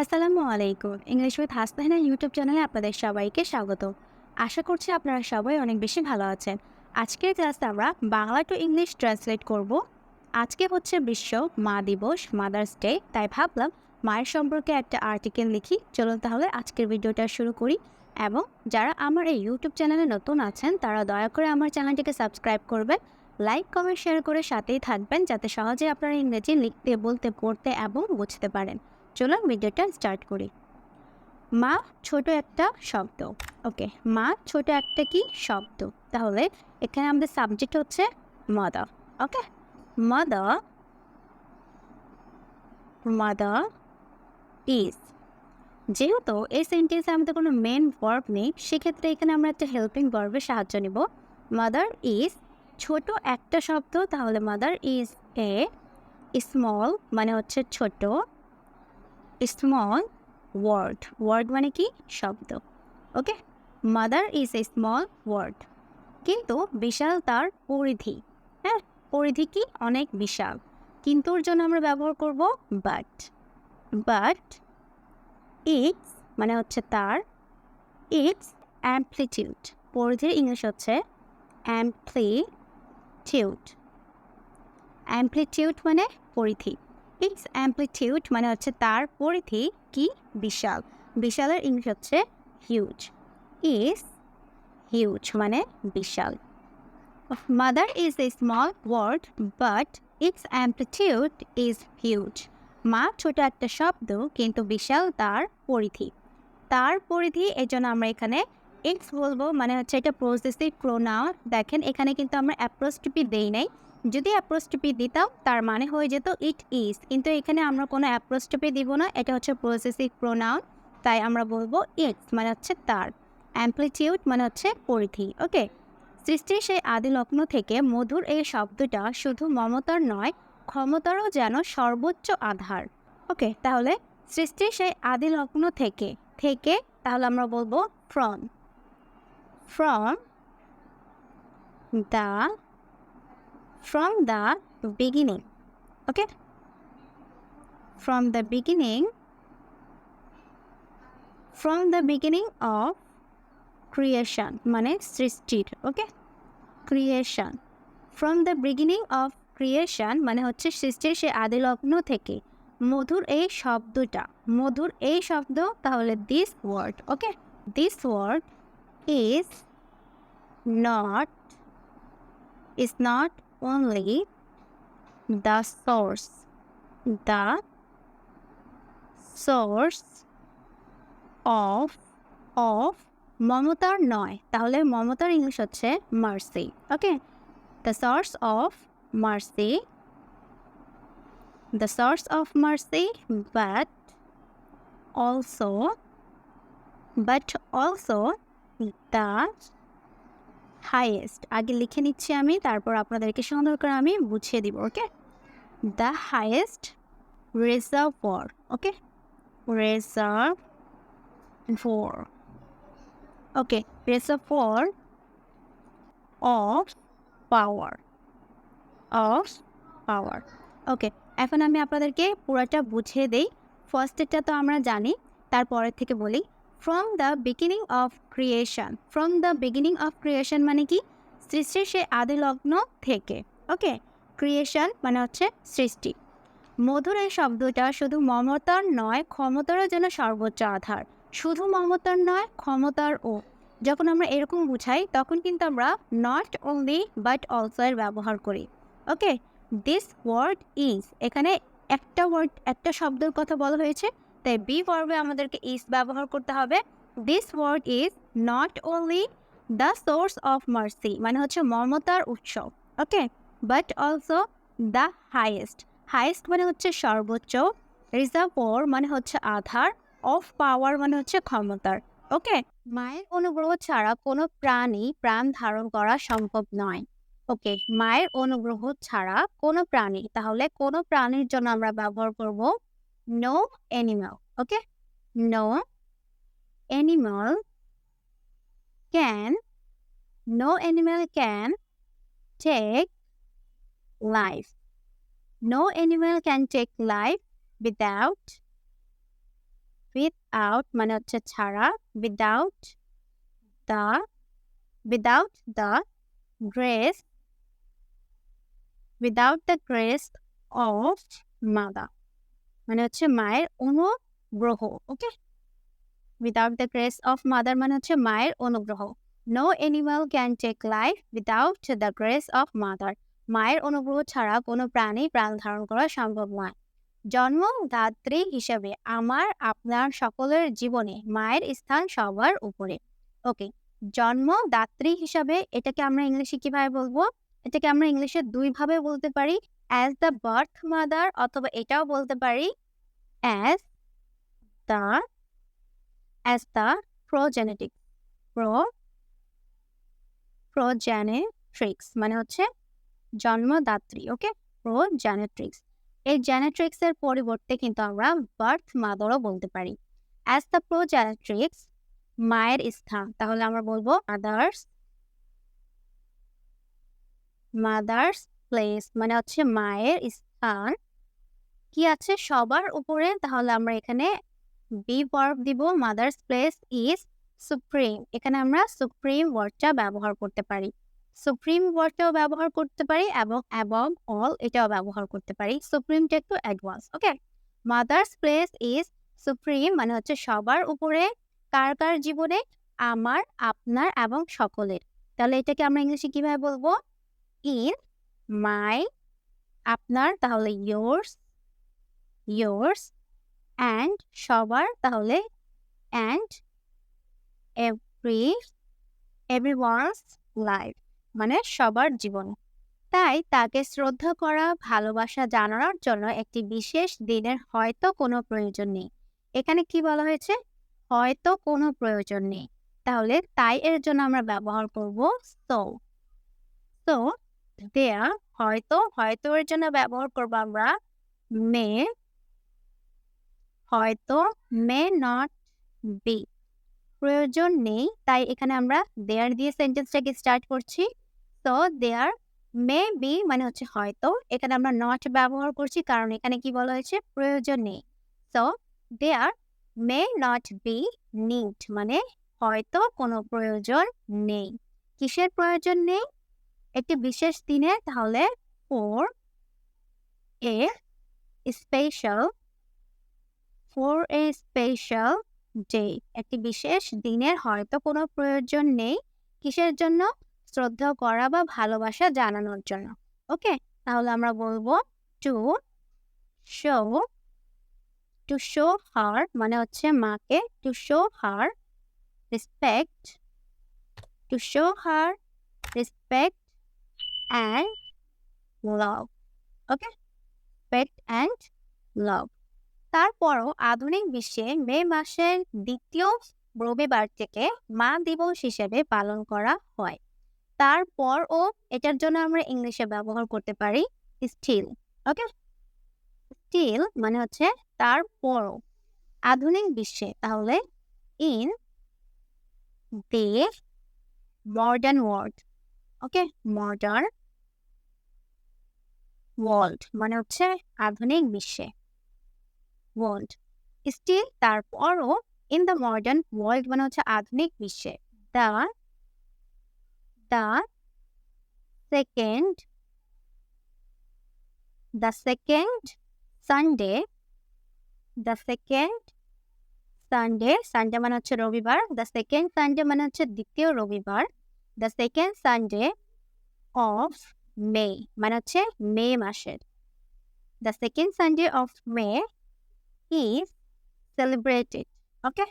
আসসালামু আলাইকুম। English with Hasnahina YouTube চ্যানেলে আপনাদের সবাইকে স্বাগত। আশা করছি আপনারা সবাই অনেক বেশি ভালো আছেন। আজকের ক্লাসে আমরা বাংলা টু ইংলিশ ট্রান্সলেট করব। আজকে হচ্ছে বিশ্ব মা দিবস মাদার্স ডে তাই ভাবলাম মায়ের সম্পর্কে একটা আর্টিকেল লিখি। চলুন তাহলে আজকের ভিডিওটা শুরু করি। এবং যারা আমার এই ইউটিউব চ্যানেলে নতুন আছেন, তারা দয়া করে আমার চ্যানেলটিকে সাবস্ক্রাইব করবেন। লাইক কমেন্ট শেয়ার করে সাথেই থাকবেন, যাতে সহজে আপনারা ইংরেজি লিখতে, বলতে, পড়তে এবং বুঝতে পারেন। চলুন ভিডিওটা স্টার্ট করি। মা ছোট একটা শব্দ ওকে মা ছোট একটা কি শব্দ? তাহলে এখানে আমাদের সাবজেক্ট হচ্ছে mother okay mother mother is যেহেতু এই সেন্টেন্সে আমাদের কোনো মেন ভার্ব নেই, সেক্ষেত্রে এখানে আমরা একটা হেল্পিং ভার্বের সাহায্য নেব। মাদার ইজ ছোট একটা শব্দ, তাহলে মাদার ইজ এ স্মল মানে হচ্ছে ছোট। স্মল ওয়ার্ড ওয়ার্ড মানে কি? শব্দ। Okay mother is a small word কিন্তু বিশাল তার পরিধি। হ্যাঁ? পরিধি কি? অনেক বিশাল। কিন্তুর জন্য আমরা ব্যবহার করব বাট বাট ইটস মানে হচ্ছে তার। ইটস অ্যাম্প্লিটিউড পরিধির ইংলিশ হচ্ছে অ্যাম্প্লিটিউড অ্যাম্প্লিটিউড মানে পরিধি। ইটস অ্যাম্প্লিটিউড মানে হচ্ছে তার পরিধি কি? বিশাল। বিশালের ইংলিশ হচ্ছে হিউজ ইজ হিউজ মানে বিশাল। Mother is a small word but its amplitude is huge মা ছোট একটা শব্দ, কিন্তু বিশাল তার পরিধি। তার পরিধি এই জন্য আমরা এখানে ইটস বলব মানে হচ্ছে এটা প্রসেসিভ প্রোনাউন দেখেন, এখানে কিন্তু আমরা অ্যাপ্রোস্টিপি দেই নাই। যদি অ্যাপ্রোস্টিপি দিতাম তার মানে হয়ে যেত ইট ইজ কিন্তু এখানে আমরা কোনো অ্যাপ্রোস্টিপি দিব না, এটা হচ্ছে প্রসেসিভ প্রোনাউন তাই আমরা বলব ইটস মানে হচ্ছে তার। অ্যাম্প্লিটিউড মানে হচ্ছে পরিধি ওকে সৃষ্টির সেই আদি লগ্ন থেকে মধুর এই শব্দটা শুধু মমতার নয়, ক্ষমতারও যেন সর্বোচ্চ আধার ওকে তাহলে সৃষ্টির সেই আদি লগ্ন থেকে থেকে তাহলে আমরা বলব from from the from the beginning, okay? From the beginning, from the beginning of creation মানে সৃষ্টির okay creation from the beginning of creation মানে হচ্ছে সৃষ্টির সে আদি লগ্ন থেকে, মধুর এই শব্দটা, মধুর এই শব্দ, তাহলে this word okay this word is not is not only the source the source of of মমতার নয়। তাহলে মমতার ইংলিশ হচ্ছে mercy okay the source of mercy the source of mercy but also but also the highest আগে লিখে নিচ্ছি আমি, তারপর আপনাদেরকে সুন্দর করে আমি বুঝিয়ে দিব, okay? The highest reservoir okay? Reservoir okay reservoir of power of power okay এখন আমি আপনাদেরকে পুরোটা বুঝিয়ে দেই। ফার্স্টেরটা তো আমরা জানি, তারপরের থেকে বলি। From the beginning of creation from the beginning of creation মানে কি? সৃষ্টির সে আদি লগ্ন থেকে। ওকে ক্রিয়েশন মানে হচ্ছে সৃষ্টি। মধুর এই শব্দটা শুধু মমতার নয়, ক্ষমতারও যেন সর্বোচ্চ আধার। শুধু মমতার নয়, ক্ষমতার ও। যখন আমরা এরকম বুঝাই, তখন কিন্তু আমরা নট অনলি বাট অলসো এর ব্যবহার করি। ওকে দিস ওয়ার্ড ইজ এখানে একটা ওয়ার্ড একটা শব্দের কথা বলা হয়েছে। তাই বি ভার্বে আমাদেরকে ইজ ব্যবহার করতে হবে। This word is not only the source of mercy মানে হচ্ছে মমতার উৎস okay but also the highest highest মানে হচ্ছে সর্বোচ্চ। রিজার্ভর মানে হচ্ছে আধার। অফ পাওয়ার মানে হচ্ছে ক্ষমতার ওকে মায়ের অনুগ্রহ ছাড়া কোনো প্রাণী প্রাণ ধারণ করা সম্ভব নয় ওকে মায়ের অনুগ্রহ ছাড়া কোনো প্রাণী। তাহলে কোনো প্রাণীর জন্য আমরা ব্যবহার করব no animal. Okay, no animal can, no animal can take life. No animal can take life without, without manachachara, without the, without the grace, without the grace of mother. মানে হচ্ছে মায়ের অনুগ্রহ okay without the grace of mother মানে হচ্ছে মায়ের অনুগ্রহ। No animal can take life without the grace of mother মায়ের অনুগ্রহ ছাড়া কোনো প্রাণী প্রাণ ধারণ করা সম্ভব নয়। জন্মদাত্রী হিসেবে আমার, আপনার সকলের জীবনে মায়ের স্থান সবার উপরে। ওকে জন্মদাত্রী হিসাবে এটাকে আমরা ইংলিশে কীভাবে বলব? এটাকে আমরা ইংলিশে দুইভাবে বলতে পারি অ্যাজ দ্য বার্থ মাদার অথবা এটাও বলতে পারি as the as the progenetic pro progenitrix মানে হচ্ছে জন্মদাত্রী ওকে প্রোজেনেট্রিক্স এই জেনেট্রিক্সের পরিবর্তে কিন্তু আমরা বার্থ মাদারও বলতে পারি। অ্যাজ দ্য প্রোজেনেট্রিক্স মায়ের স্থান, তাহলে আমরা বলব মাদার্স মাদার্স প্লেস মানে হচ্ছে মায়ের স্থান। কি আছে? সবার উপরে, তাহলে আমরা এখানে বি ভার্ব দিব। Mother's place is supreme. এখানে আমরা সুপ্রিম ওয়ার্ডটা ব্যবহার করতে পারি। সুপ্রিম ওয়ার্ডটাও ব্যবহার করতে পারি এবং অ্যাবভ অল এটাও ব্যবহার করতে পারি। সুপ্রিমটা একটু advance, okay? Mother's place is supreme মানে হচ্ছে সবার উপরে, কার কার জীবনে? আমার, আপনার এবং সকলের। তাহলে এটাকে আমরা ইংলিশে কীভাবে বলব? ইন মাই আপনার তাহলে ইয়োর্স ইয়োর্স অ্যান্ড সবার তাহলে and every every one's life মানে সবার জীবন। তাই তাকে শ্রদ্ধা করা, ভালোবাসা জানানোর জন্য একটি বিশেষ দিনের হয়তো কোনো প্রয়োজন নেই। এখানে কি বলা হয়েছে? হয়তো কোনো প্রয়োজন নেই। তাহলে তাই এর জন্য আমরা ব্যবহার করব সো সো দেয়া হয়তো হয়তো এর জন্য ব্যবহার করব আমরা মে, হয়তো মে নট বি প্রয়োজন নেই, তাই এখানে আমরা দেয়ার দিয়ে সেন্টেন্সটাকে স্টার্ট করছি। তো দেয়ার মে বি মানে হচ্ছে হয়তো, এখানে আমরা নট ব্যবহার করছি কারণ এখানে কি বলা হয়েছে? প্রয়োজন নেই। So there may not be need মানে হয়তো কোনো প্রয়োজন নেই। কিসের প্রয়োজন নেই? একটি বিশেষ দিনে তাহলে for a special for a special day একটি বিশেষ দিনের হয়তো কোনো প্রয়োজন নেই কিসের জন্য? শ্রদ্ধা করা বা ভালোবাসা জানানোর জন্য। ওকে? তাহলে আমরা বলব to show to show her মানে হচ্ছে মাকে to show her respect to show her respect and love okay respect and love তারপরও আধুনিক বিশ্বে মে মাসের দ্বিতীয় রবিবার থেকে মা দিবস হিসেবে পালন করা হয়। তারপরও এটার জন্য আমরা ইংলিশে ব্যবহার করতে পারি স্টিল ওকে স্টিল মানে হচ্ছে তারপরও আধুনিক বিশ্বে। তাহলে in the modern world okay modern world মানে হচ্ছে আধুনিক বিশ্বে। ওয়ার্ল্ড স্টিল তারপরও ইন দ্য মডার্ন ওয়ার্ল্ড মানে হচ্ছে আধুনিক বিশ্বে। The the second the second Sunday the second Sunday Sunday মানে হচ্ছে রবিবার দ্য সেকেন্ড সানডে মানে হচ্ছে দ্বিতীয় রবিবার the second Sunday of May মানে হচ্ছে মে মাসের the second Sunday of May is celebrated. Okay?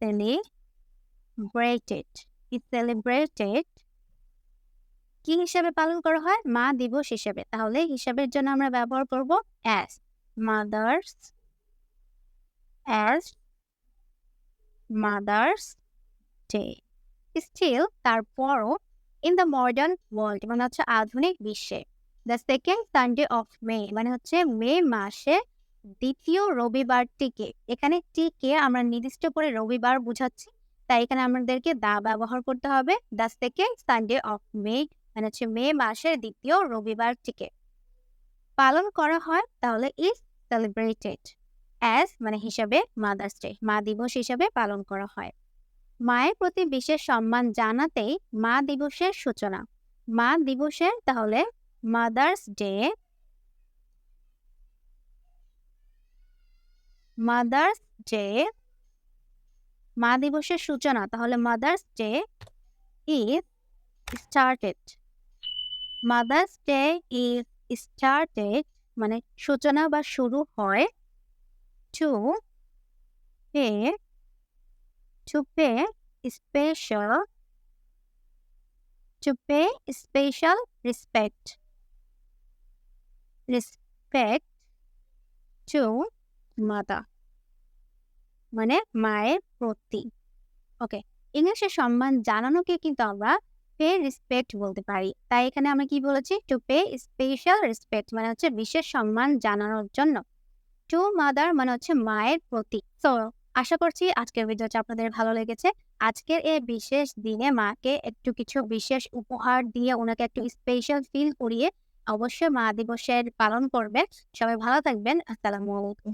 Celebrated. Is celebrated. কি হিসাবে পালন করা হয় মা দিবস হিসেবে তাহলে হিসাবের জন্য আমরা ব্যবহার করব as mother's as mother's day still তারপরও ইন দ্য মডার্ন ওয়ার্ল্ড মানে হচ্ছে আধুনিক বিশ্বে the second Sunday of May মানে হচ্ছে মে মাসে দ্বিতীয় রবিবারটিকে এখানে টিকে আমরা নির্দিষ্ট করে রবিবার বুঝাচ্ছি, তাই এখানে আমাদেরকে দা ব্যবহার করতে হবে the second Sunday of May মানে হচ্ছে মে মাসের দ্বিতীয় রবিবারটিকে পালন করা হয় তাহলে ইজ সেলিব্রেটেড অ্যাজ মানে হিসাবে মাদার্স ডে মা দিবস হিসাবে পালন করা হয়। মায়ের প্রতি বিশেষ সম্মান জানাতেই মা দিবসের সূচনা। মা দিবসের তাহলে মাদার্স ডে মাদার্স ডে মা দিবসের সূচনা। তাহলে mother's day is started mother's day is started মানে সূচনা বা শুরু হয় to pay to pay special to pay special respect respect to মাতা মানে মায়ের প্রতি। ওকে ইংলিশে সম্মান জানানোকে কিন্তু আমরা পে রেসপেক্ট বলতে পারি। তাই এখানে আমরা কি বলেছি? টু পে স্পেশাল রেসপেক্ট মানে হচ্ছে বিশেষ সম্মান জানানোর জন্য। টু মাদার মানে হচ্ছে মায়ের প্রতি। তো আশা করছি আজকের ভিডিওটা আপনাদের ভালো লেগেছে। আজকের এই বিশেষ দিনে মাকে একটু কিছু বিশেষ উপহার দিয়ে ওনাকে একটু স্পেশাল ফিল করিয়ে অবশ্যই মা দিবসের পালন করবেন। সবাই ভালো থাকবেন। আসসালামু আলাইকুম।